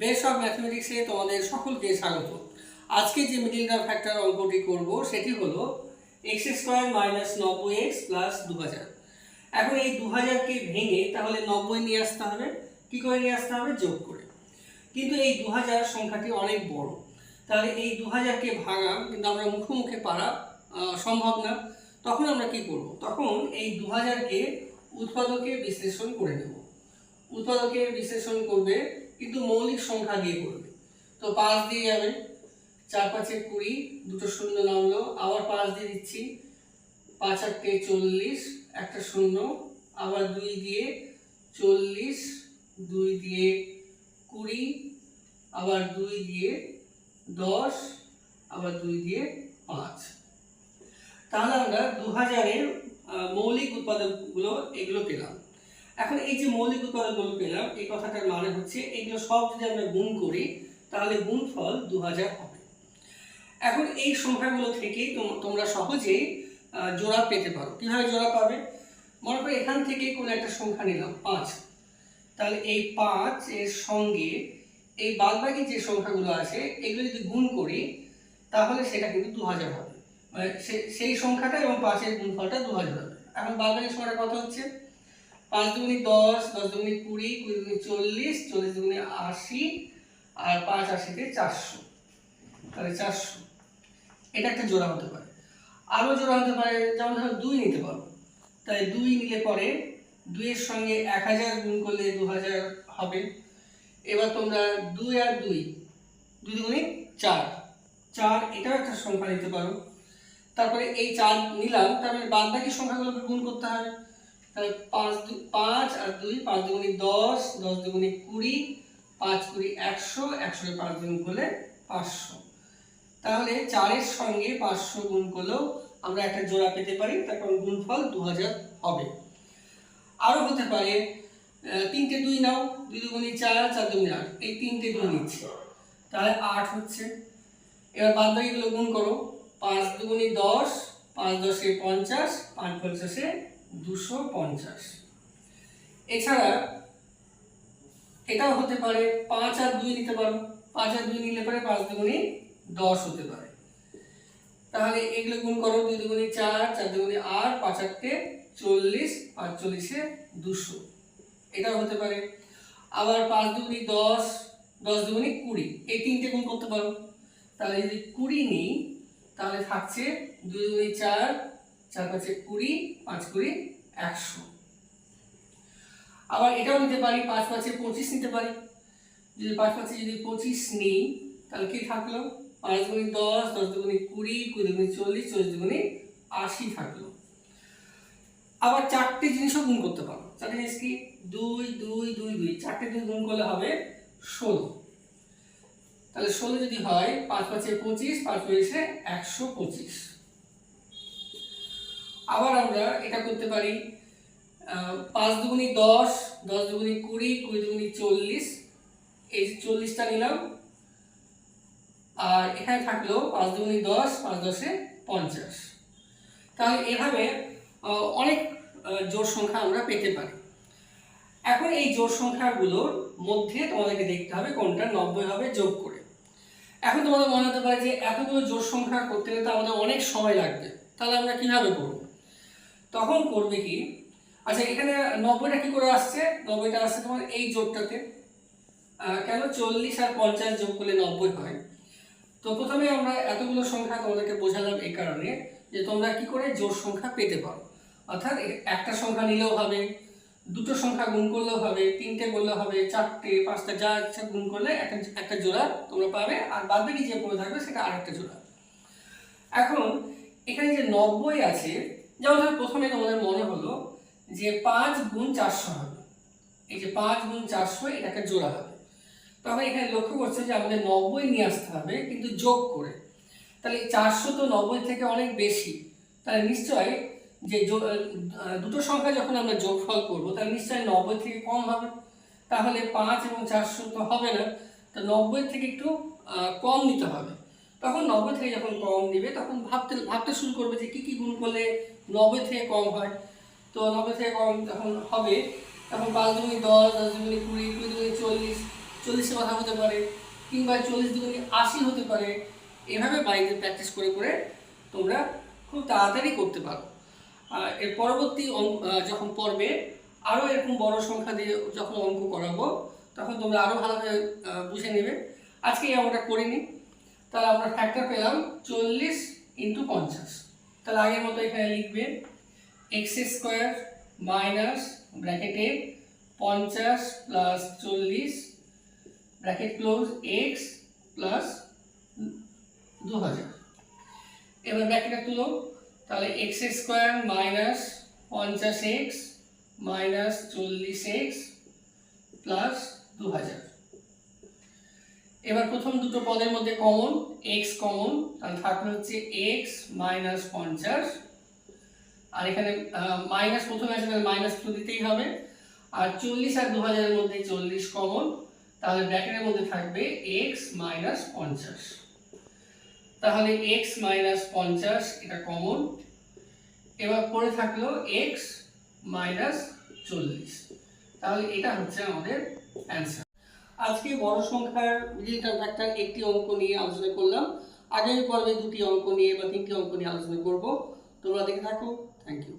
Base of ম্যাথমেটিক্সে তোমাদের সকলকে স্বাগত। আজকে যে মিডিল টার্ম ফ্যাক্টর অঙ্কটি করব, সেটি হলো এক্স স্কোয়ার মাইনাস নব্বই এক্স প্লাস দু হাজার এখন এই দু হাজারকে ভেঙে তাহলে নব্বই নিয়ে আসতে হবে। কী করে নিয়ে আসতে হবে? যোগ করে। কিন্তু এই দু হাজার সংখ্যাটি অনেক বড়। তাহলে এই দু হাজারকে ভাঙা কিন্তু আমরা মুখে মুখে পারা সম্ভব না। তখন আমরা কি করব? তখন এই দু হাজারকে উৎপাদকে বিশ্লেষণ করে নেব। উৎপাদকে বিশ্লেষণ করবে কিন্তু মৌলিক সংখ্যা দিয়ে করবে তো পাঁচ দিয়ে যাবে। চার পাঁচে কুড়ি, দুটো শূন্য নামলো। আবার পাঁচ দিয়ে দিচ্ছি। পাঁচ আটকে চল্লিশ, একটা শূন্য। আবার দুই দিয়ে চল্লিশ, দুই দিয়ে কুড়ি, আবার দুই দিয়ে দশ, আবার দুই দিয়ে পাঁচ। তাহলে আমরা দু হাজারের মৌলিক উৎপাদকগুলো এগুলো পেলাম। এখন এই যে মৌলিক উৎপাদকগুলো পেলাম, এই কথাটার মানে হচ্ছে এগুলো সব যদি আমরা গুণ করি, তাহলে গুণফল দু হাজার হবে। এখন এই সংখ্যাগুলো তোম- তোমরা সহজেই জোড়া পেতে পারো। কীভাবে জোড়া পাবে? মনে করো এখান থেকে কোনো একটা সংখ্যা নিলাম, পাঁচ। তাহলে এই পাঁচ এর সঙ্গে এই বাদবাকি যে সংখ্যাগুলো আছে, এগুলো যদি গুণ করি, তাহলে সেটা কিন্তু দু হাজার হবে। মানে সেই সংখ্যাটা এবং পাঁচের গুণফলটা দু হাজার হবে। এখন বাদবাকি সংখ্যাটা কত হচ্ছে? পাঁচ দুগুনি দশ দশ দুগুনি কুড়ি কুড়ি দুগুনি চল্লিশ চল্লিশ দুগুনি আশি, আর পাঁচ আশিতে চারশো। তাহলে চারশো। এটা একটা জোড়া হতে পারে। আরও জোড়া হতে পারে, যেমন ধরো দুই নিতে পারো। তাই দুই নিলে পরে দুইয়ের সঙ্গে এক হাজার গুণ করলে দু হাজার হবে। এবার তোমরা দুই আর দুই দুই দুগুণে চার। চার এটাও একটা সংখ্যা নিতে পারো। তারপরে এই চার নিলাম, তারপরে বাদ বাকি সংখ্যাগুলোকে গুণ করতে হবে। তাহলে পাঁচ দু, পাঁচ আর দুই, পাঁচ দুগুণি দশ দশ দুগুণি কুড়ি, পাঁচ কুড়ি একশো একশো পাঁচ দুগুণ করলে পাঁচশো। তাহলে চারের সঙ্গে পাঁচশো গুণ করলেও আমরা একটা জোড়া পেতে পারি, তারপর গুণফল দু হাজার হবে। আরও হতে পারে তিনটে দুই নাও, দুই দুগুণি চার চার দুগুণি আট, এই তিনটে দুই নিচ্ছি। তাহলে আট হচ্ছে। এবার বাদ বাকিগুলো গুণ করো। পাঁচ দুগুণি দশ, পাঁচ দশে পঞ্চাশ, পাঁচ পঞ্চাশে দুশো পঞ্চাশ। এছাড়া এটাও হতে পারে পাঁচ আর দুই নিতে পারো। পাঁচ আর দুই নিলে পরে পাঁচ দুগুণি দশ হতে পারে। তাহলে এগুলো গুণ করো দুই দুগুণি চার চার দুগুণি আট, পাঁচ আটকে চল্লিশ, পাঁচ চল্লিশে দুশো। এটাও হতে পারে। আবার পাঁচ দুগুণি দশ দশ দুগুণি কুড়ি, এই তিনটে গুণ করতে পারো। তাহলে যদি কুড়ি নিই, তাহলে থাকছে দুই দুগুণি চার চার পাঁচে কুড়ি, পাঁচ কুড়ি, একশো। আবার এটাও নিতে পারি, পাঁচ পাঁচে পঁচিশ নিতে পারি। যদি পাঁচ পাঁচে যদি পঁচিশ নিই, তাহলে কি থাকল? পাঁচ দুগুণি দশ দশ দুগুণি কুড়ি কুড়ি দুগুণি চল্লিশ চল্লিশ দুগুণি আশি থাকল। আবার চারটে জিনিসও গুণ করতে পারো। চারটে জিনিস কি? দুই দুই দুই দুই। চারটে দুই গুণ করলে হবে ষোলো। তাহলে ষোলো যদি হয়, পাঁচ পাঁচে পঁচিশ, পাঁচ পঁচিশে একশো পঁচিশ। আবার আমরা এটা করতে পারি পাঁচ দুগুণি দশ দশ দুগুনি কুড়ি কুড়ি দুগুণি চল্লিশ, এই যে চল্লিশটা নিলাম। আর এখানে থাকল পাঁচ দুগুণি দশ, পাঁচ দশে পঞ্চাশ। তাহলে এভাবে অনেক জোর সংখ্যা আমরা পেতে পারি। এখন এই জোড় সংখ্যাগুলোর মধ্যে তোমাদেরকে দেখতে হবে কোনটা নব্বই হবে যোগ করে। এখন তোমাদের মনে হতে পারে যে এতগুলো জোড় সংখ্যা করতে গেলে তো আমাদের অনেক সময় লাগবে। তাহলে আমরা কীভাবে করব? তখন করবে কি? আচ্ছা এখানে নব্বইটা কি করে আসছে? নব্বইটা আসছে তোমার এই জোটটাতে কেন? চল্লিশ আর পঞ্চাশ যোগ করলে নব্বই হয়। তো প্রথমে আমরা এতগুলো সংখ্যা তোমাদেরকে বোঝালাম এই কারণে যে তোমরা কি করে জোর সংখ্যা পেতে পারো। অর্থাৎ একটা সংখ্যা নিলেও হবে, দুটো সংখ্যা গুণ করলেও হবে, তিনটে করলেও হবে, চারটে, পাঁচটা, যা ইচ্ছা গুণ করলে একটা একটা জোড়া তোমরা পাবে, আর বাদ বাকি যে পড়ে থাকবে সেটা আরেকটা জোড়া। এখন, এখানে যে নব্বই আছে যেমন ধরো প্রথমে তোমাদের মনে হলো যে পাঁচ গুণ চারশো হবে। এই যে পাঁচ গুণ চারশো, এটাকে জোড়া হবে। তখন এখানে লক্ষ্য করছে যে আমাদের নব্বই নিয়ে আসতে হবে, কিন্তু যোগ করে। তাহলে চারশো তো নব্বই থেকে অনেক বেশি। তাহলে নিশ্চয় যে দুটো সংখ্যা যখন আমরা যোগফল করব, তাহলে নিশ্চয়ই নব্বই থেকে কম হবে। তাহলে পাঁচ এবং চারশো তো হবে না। তো নব্বই থেকে একটু কম নিতে হবে। তখন নব্বই থেকে যখন কম নিবে, তখন ভাবতে ভাবতে শুরু করবে যে কী কী গুণ করলে নব্বই থেকে কম হয়। তো নব্বই থেকে কম যখন হবে। তখন পাঁচ দুগুনি দশ দশ দুগুনি কুড়ি কুড়ি দুগুনি চল্লিশ, চল্লিশের কথা হতে পারে, কিংবা চল্লিশ দুগুণে আশি হতে পারে। এভাবে বাড়িতে প্র্যাকটিস করে করে তোমরা খুব তাড়াতাড়ি করতে পারো। এর পরবর্তী যখন পর্বে আরও এরকম বড় সংখ্যা দিয়ে যখন অঙ্ক করাবো, তখন তোমরা আরও ভালোভাবে বুঝে নেবে। আজকে এই অঙ্কটা করিনি। তাহলে আমরা ফ্যাক্টর পেলাম চল্লিশ ইন্টু পঞ্চাশ। তাহলে আগের মতো এখানে লিখবে এক্স স্কোয়ার মাইনাস ব্র্যাকেটে পঞ্চাশ প্লাস চল্লিশ ব্র্যাকেট ক্লোজ এক্স প্লাস দু হাজার। এবার ব্র্যাকেটটা তুলো, তাহলে এক্স স্কোয়ার মাইনাস পঞ্চাশ এক্স মাইনাস চল্লিশ এক্স প্লাস দু হাজার। এবার প্রথম দুটো পদের মধ্যে কমন এক্স কমন তাহলে থাকবে হচ্ছে এক্স মাইনাস পঞ্চাশ। আর এখানে মাইনাস প্রথমে আসবে মাইনাস টু দিতেই হবে। আর চল্লিশ আর দু হাজারের মধ্যে চল্লিশ কমন তাহলে ব্র্যাকেটের মধ্যে থাকবে এক্স মাইনাস পঞ্চাশ। তাহলে এক্স মাইনাস পঞ্চাশ, এটা কমন এবার পরে থাকল এক্স মাইনাস চল্লিশ। তাহলে এটা হচ্ছে আমাদের অ্যান্সার আজকে বড় সংখ্যার টার্ম ফ্যাক্টর একটি অঙ্ক নিয়ে আলোচনা করলাম। আগামী পর্বে দুটি অঙ্ক নিয়ে বা তিনটি অঙ্ক নিয়ে আলোচনা করব। তোমরা দেখে থাকো। Thank you